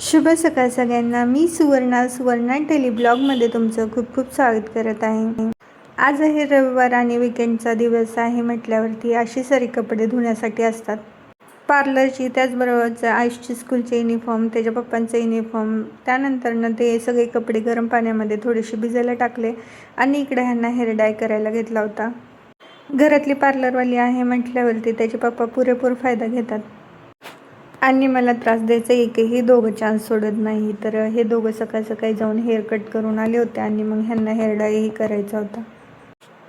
शुभ सकाळ सगळ्यांना. मी सुवर्णा सुवर्णा टेली ब्लॉगमध्ये तुमचं खूप खूप स्वागत करत आहे. आज आहे रविवार आणि विकेंडचा दिवस आहे म्हटल्यावरती अशी सारी कपडे धुण्यासाठी असतात. पार्लरची त्याचबरोबरचं आयुषची स्कूलचे युनिफॉर्म त्याच्या पप्पांचे युनिफॉर्म त्यानंतरनं ते सगळे कपडे गरम पाण्यामध्ये थोडेसे भिजायला टाकले आणि इकडे ह्यांना हेअर डाय करायला घेतला होता. घरातली पार्लरवाली आहे म्हटल्यावरती त्याचे पप्पा पुरेपूर फायदा घेतात. आणि मला त्रास द्यायचा एकही दोघं चान्स सोडत नाही. तर हे दोघं सकाळ सकाळी जाऊन हेअर कट करून आले होते आणि मग ह्यांना हेअर डायही करायचा होता.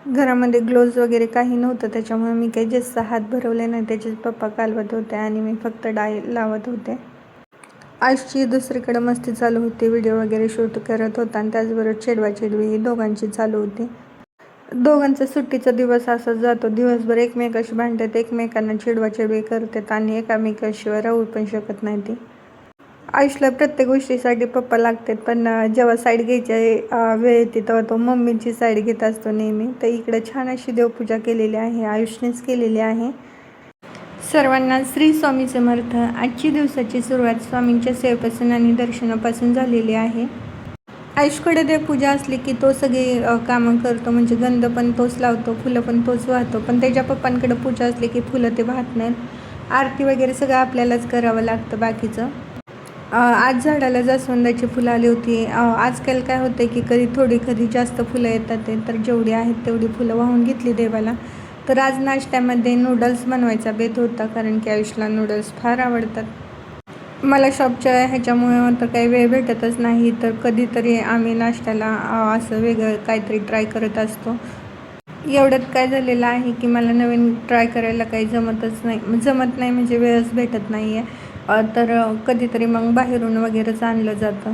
घरामध्ये ग्लोव्ज वगैरे काही नव्हतं. त्याच्यामुळे मी काही जास्त हात भरवले नाही. त्याचेच पप्पा कालवत होते आणि मी फक्त डाय लावत होते. आजची दुसरीकडे मस्ती चालू होती. व्हिडिओ वगैरे शूट करत होता आणि त्याचबरोबर चेडवा चेडवी ही दोघांची चालू होती. दोघांचा सुट्टीचा दिवस असाच जातो. दिवसभर एकमेकाशी भांडतात एकमेकांना चिडवाचिडवी करतात आणि एकामेकाशिवाय राहू पण शकत नाही ती. आयुषला प्रत्येक गोष्टीसाठी पप्पा लागतात पण जेव्हा साईड घ्यायच्या वेळ येते तेव्हा तो मम्मीची साईड घेत असतो नेहमी. तर इकडे छान अशी देवपूजा केलेली आहे आयुषनेच केलेली आहे. सर्वांना श्री स्वामी समर्थ आजची दिवसाची सुरुवात स्वामींच्या सेवेपासून आणि दर्शनापासून झालेली आहे. आयुषकडे देवपूजा असली की तो सगळी कामं करतो. म्हणजे गंध पण तोच लावतो फुलं पण तोच वाहतो. पण त्याच्या पप्पांकडे पूजा असली की फुलं ते वाहत नाहीत. आरती वगैरे सगळं आपल्यालाच करावं लागतं बाकीचं. आज झाडाला जास्वंदाची फुलं आली होती. आजकाल काय होतं की कधी थोडी कधी जास्त फुलं येतात ते तर जेवढी आहेत तेवढी फुलं वाहून घेतली देवाला. तर आज नाश्त्यामध्ये नूडल्स बनवायचा बेत होता कारण की आयुषला नूडल्स फार आवडतात. मला शॉपच्या ह्याच्यामुळे तर काही वेळ भेटतच नाही. तर कधीतरी आम्ही नाश्त्याला असं वेगळं काहीतरी ट्राय करत असतो. एवढ्यात काय झालेलं आहे की मला नवीन ट्राय करायला काही जमतच नाही. जमत नाही म्हणजे वेळच भेटत नाही आहे तर कधीतरी मग बाहेरून वगैरेच आणलं जातं.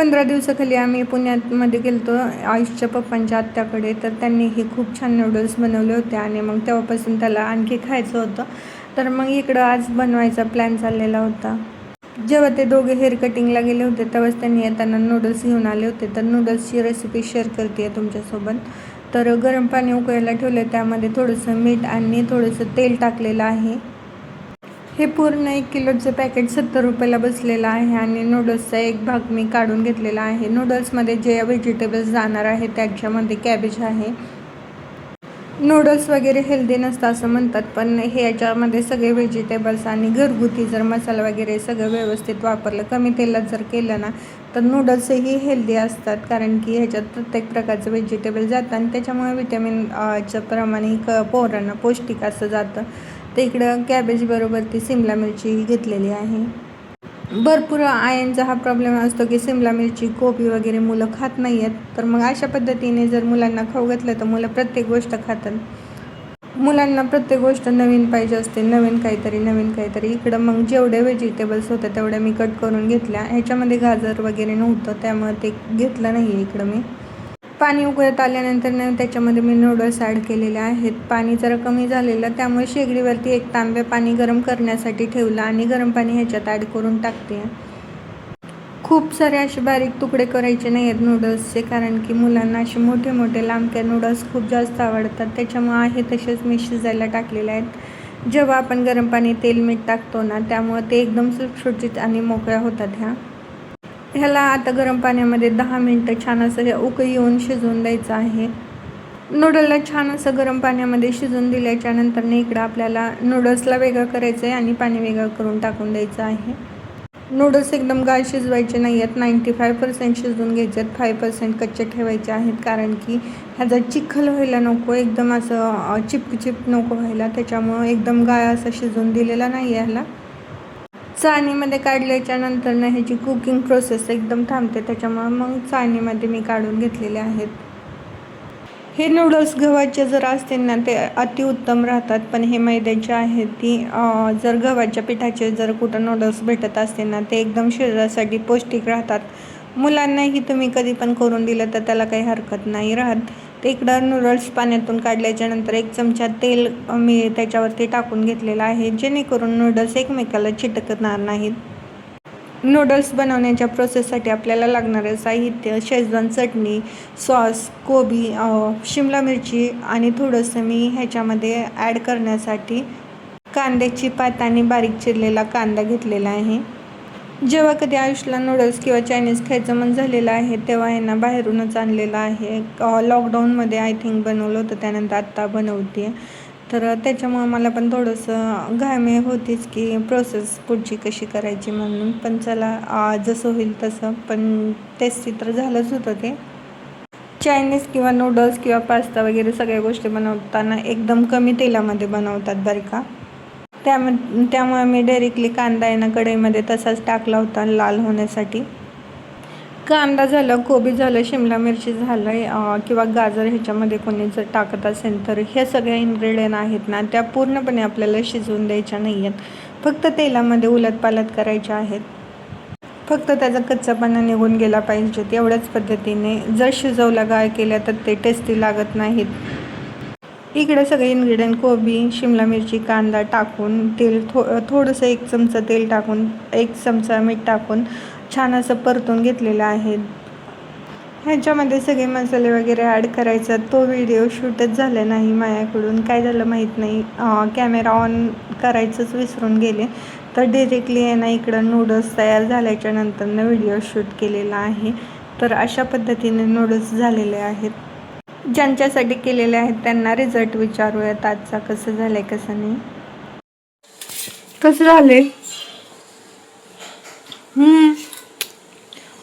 पंधरा दिवसाखाली आम्ही पुण्यामध्ये गेलतो आयुषच्या पप्पांच्या आत्याकडे. तर त्यांनी हे खूप छान नूडल्स बनवले होते आणि मग तेव्हापासून त्याला आणखी खायचं होतं. तर मग इकडं आज बनवायचा प्लॅन चाललेला होता. जेव्हा ते दोघे हेअर कटिंगला गेले होते तेव्हाच त्यांनी येताना नूडल्स घेऊन आले होते. तर नूडल्सची रेसिपी शेअर करते आहे तुमच्यासोबत. तर गरम पाणी उकळायला ठेवलं त्यामध्ये थोडंसं मीठ आणि थोडंसं तेल टाकलेलं आहे. हे पूर्ण एक किलोचं पॅकेट सत्तर रुपयाला बसलेलं आहे आणि नूडल्सचा एक भाग मी काढून घेतलेला आहे. नूडल्समध्ये जे व्हेजिटेबल्स जाणार आहे त्याच्यामध्ये कॅबेज आहे. नूडल्स वगैरे हेल्दी नसतं असं म्हणतात पण हे याच्यामध्ये सगळे व्हेजिटेबल्स आणि घरगुती जर मसाला वगैरे सगळं व्यवस्थित वापरलं कमी तेलात जर केलं ना तर नूडल्सही हेल्दी असतात. कारण की ह्याच्यात प्रत्येक प्रकारचं व्हेजिटेबल जातं आणि त्याच्यामुळे विटॅमिन चं प्रमाण ही क पोरांना पौष्टिक असं जातं. तर इकडं कॅबेज बरोबर ती सिमला मिरची घेतलेली आहे. भरपूर आयनचा हा प्रॉब्लेम असतो की सिमला मिरची कोबी वगैरे मुलं खात नाही आहेत तर मग अशा पद्धतीने जर मुलांना खाऊ घातलं तर मुलं प्रत्येक गोष्ट खातात. मुलांना प्रत्येक गोष्ट नवीन पाहिजे असते नवीन काहीतरी नवीन काहीतरी. इकडं मग जेवढे व्हेजिटेबल्स होते तेवढ्या मी कट करून घेतल्या. ह्याच्यामध्ये गाजर वगैरे नव्हतं त्यामुळे ते घेतलं नाही आहे इकडं मी. पाणी उकळत आल्यानंतर न त्याच्यामध्ये मी नूडल्स ॲड केलेले आहेत. पाणी जरा कमी झालेलं त्यामुळे शेगडीवरती एक तांबे पाणी गरम करण्यासाठी ठेवलं आणि गरम पाणी ह्याच्यात ॲड करून टाकते. खूप सारे असे बारीक तुकडे करायचे नाही आहेत नूडल्सचे कारण की मुलांना असे मोठे मोठे लांबक्या नूडल्स खूप जास्त आवडतात. त्याच्यामुळे आहे तसेच मी शिजायला टाकलेले आहेत. जेव्हा आपण गरम पाणी तेल मीठ टाकतो ना त्यामुळे ते एकदम सुटसुटीत आणि मोकळ्या होतात ह्या. ह्याला आता गरम पाण्यामध्ये दहा मिनटं छान असं हे उकळी येऊन शिजवून द्यायचं आहे. नूडलला छान असं गरम पाण्यामध्ये शिजवून दिल्याच्या नंतरने इकडं आपल्याला नूडल्सला वेगळं करायचं आहे आणि पाणी वेगळं करून टाकून द्यायचं आहे. नूडल्स एकदम गाळ शिजवायचे नाही आहेत. नाईंटी फाय पर्सेंट शिजवून घ्यायचे आहेत. फाय पर्सेंट कच्चे ठेवायचे आहेत. कारण की ह्याचा चिखल व्हायला नको एकदम असं चिपचिप नको व्हायला. त्याच्यामुळं एकदम गाळ असं शिजवून दिलेला नाही आहे ह्याला. चाळणीमध्ये काढल्याच्या नंतर ना ह्याची कुकिंग प्रोसेस एकदम थांबते. त्याच्यामुळं मग चाळणीमध्ये मी काढून घेतलेले आहेत. हे नूडल्स गव्हाचे जर असतील ना ते अतिउत्तम राहतात. पण हे मैद्याचे आहेत ती जर गव्हाच्या पिठाचे जर कुठं नूडल्स भेटत असतील ना ते एकदम शरीरासाठी पौष्टिक राहतात. मुलांनाही तुम्ही कधी पण करून दिलं तर त्याला काही हरकत नाही राहत. ते इकडं नूडल्स पाण्यातून काढल्याच्या नंतर एक चमचा तेल मी त्याच्यावरती टाकून घेतलेलं आहे जेणेकरून नूडल्स एकमेकाला चिटकणार नाहीत. नूडल्स बनवण्याच्या प्रोसेससाठी आपल्याला लागणारं साहित्य शेजवान चटणी सॉस कोबी शिमला मिरची आणि थोडंसं मी ह्याच्यामध्ये ॲड करण्यासाठी कांद्याची पात आणि बारीक चिरलेला कांदा घेतलेला आहे. जेव्हा कधी आयुषला नूडल्स किंवा चायनीज खायचं मन झालेलं आहे तेव्हा यांना बाहेरूनच आणलेलं आहे. लॉकडाऊनमध्ये आय थिंक बनवलं होतं त्यानंतर आत्ता बनवते. तर त्याच्यामुळं मला पण थोडंसं घामे होतीच की प्रोसेस पुढची कशी करायची म्हणून. पण चला जसं होईल तसं. पण टेस्टी तर झालंच होतं ते. चायनीज किंवा नूडल्स किंवा पास्ता वगैरे सगळ्या गोष्टी बनवताना एकदम कमी तेलामध्ये बनवतात बरं का. त्याम त्यामुळे मी डायरेक्टली कांदा आहे ना कढईमध्ये तसाच टाकला होता लाल होण्यासाठी. कांदा झालं कोबी झालं शिमला मिरची झालं किंवा गाजर ह्याच्यामध्ये कोणी जर टाकत असेल तर हे सगळ्या इन्ग्रेडियंट आहेत ना त्या पूर्णपणे आपल्याला शिजवून द्यायच्या नाही आहेत फक्त तेलामध्ये उलटपालट करायच्या आहेत. फक्त त्याचा कच्चापणा निघून गेला पाहिजे एवढ्याच पद्धतीने जर शिजवला गाय केल्या तर ते टेस्टी लागत नाहीत. इकडे सगळे इन्ग्रेडियंट कोबी शिमला मिरची कांदा टाकून तेल थो थोडंसं एक चमचा तेल टाकून एक चमचा मीठ टाकून छान असं परतून घेतलेलं आहे. ह्याच्यामध्ये सगळे मसाले वगैरे ॲड करायचा. तो व्हिडिओ शूटच झाला नाही माझ्याकडून काय झालं माहीत नाही. कॅमेरा ऑन करायचंच विसरून गेले. तर डिरेक्टली आहे ना इकडं नूडल्स तयार झाल्याच्या नंतरनं व्हिडिओ शूट केलेला आहे. तर अशा पद्धतीने नूडल्स झालेले आहेत. ज्यांच्यासाठी केलेले आहेत त्यांना रिझल्ट विचारूयात. आजचा कसं झालंय कसं नाही? कसं झाले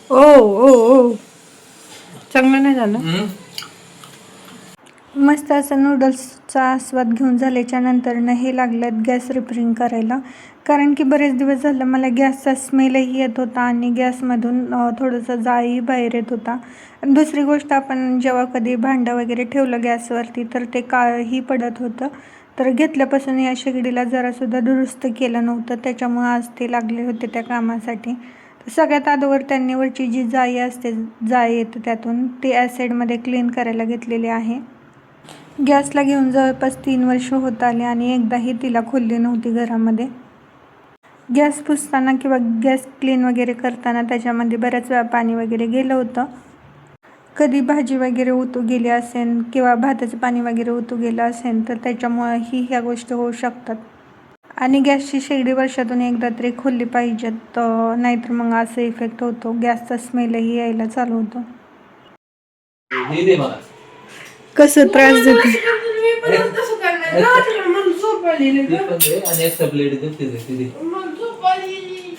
ओ ओ ओ. चांगलं नाही झालं? मस्त असं नूडल्सचा आस्वाद घेऊन झाल्याच्या नंतरनं हे लागलं गॅस रिपेरिंग करायला. कारण की बरेच दिवस झालं मला गॅसचा स्मेलही येत होता आणि गॅसमधून थोडंसं जाळही बाहेर येत होता. दुसरी गोष्ट आपण जेव्हा कधी भांडं वगैरे ठेवलं गॅसवरती तर ते काळही पडत होतं. तर घेतल्यापासून या शेगडीला जरासुद्धा दुरुस्त केलं नव्हतं. त्याच्यामुळं आज ते लागले होते त्या कामासाठी. तर सगळ्यात अगोदर त्यांनी वरची जी जाळी असते जाळी येतं त्यातून ती ॲसिडमध्ये क्लीन करायला घेतलेली आहे. गॅसला घेऊन जवळपास तीन वर्ष होत आले आणि एकदाही तिला खोलली नव्हती घरामध्ये. गॅस पुसताना किंवा गॅस क्लीन वगैरे करताना त्याच्यामध्ये बऱ्याच वेळा पाणी वगैरे गेलं होतं. कधी भाजी वगैरे उतू गेली असेल किंवा भाताचं पाणी वगैरे उतू गेलं असेल तर त्याच्यामुळं ही ह्या गोष्टी होऊ शकतात. आणि गॅसची शेगडी वर्षातून एकदा तरी खोलली पाहिजेत नाहीतर मग असं इफेक्ट होतो. गॅसचा स्मेलही यायला चालू होतो. कसं त्रास देते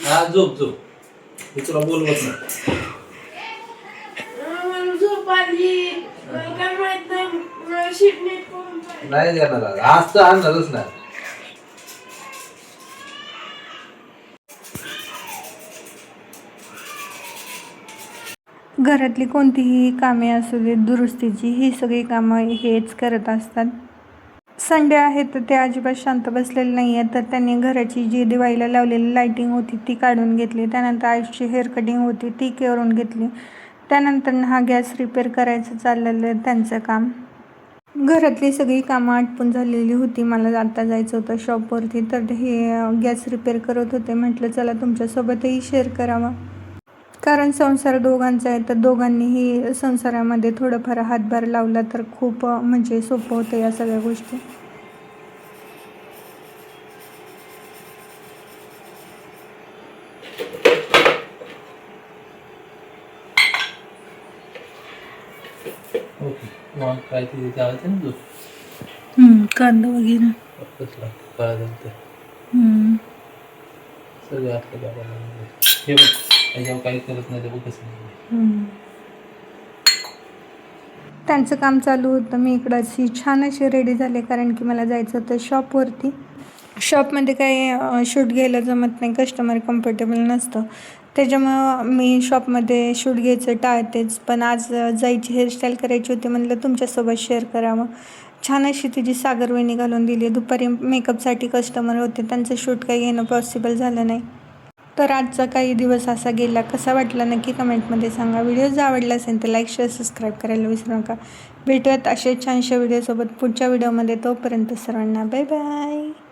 हा झोप झोप. मी तुला बोलवत नाही. नाही. देणार. आज. आज तर आणणारच नाही. घरातली कोणतीही कामे असू देत दुरुस्तीची ही सगळी कामं हेच करत असतात. संडे आहे तर ते अजिबात शांत बसलेले नाही आहेत तर त्यांनी घराची जी दिवाळीला लावलेली लाईटिंग होती ती काढून घेतली. त्यानंतर आयुषची हेअर कटिंग होती ती करून घेतली. त्यानंतर हा गॅस रिपेअर करायचं चाललेलं आहे त्यांचं काम. घरातली सगळी कामं आटपून झालेली होती. मला आता जायचं होतं शॉपवरती तर हे गॅस रिपेअर करत होते. म्हटलं चला तुमच्यासोबतही शेअर करावं. कारण संसार दोघांचा आहे तर दोघांनीही संसारामध्ये थोडंफार हातभार लावला तर खूप म्हणजे सोपं होतं या सगळ्या गोष्टी. कांदा वगैरे. त्याच्यावर काही करत नाही ते कसं नाही. त्यांचं काम चालू होतं. मी इकडं अशी छान अशी रेडी झाले कारण की मला जायचं होतं शॉपवरती शॉपमध्ये काही शूट घ्यायला जमत नाही. कस्टमर कम्फर्टेबल नसतं. त्याच्यामुळं मी शॉपमध्ये शूट घ्यायचं टाळतेच. पण आज अ, जायची हेअरस्टाईल करायची होती म्हणलं तुमच्यासोबत शेअर करावं. छान अशी तिची सागरवेणी घालून दिली. दुपारी मेकअपसाठी कस्टमर होते. त्यांचं शूट काही घेणं पॉसिबल झालं नाही. तर आजचा काही दिवस असा गेला. कसा वाटला नक्की कमेंटमध्ये सांगा. व्हिडिओ जर आवडला असेल तर लाईक शेअर सबस्क्राईब करायला विसरू नका. भेटूयात असे छानशा व्हिडिओसोबत पुढच्या व्हिडिओमध्ये तोपर्यंत सर्वांना बाय बाय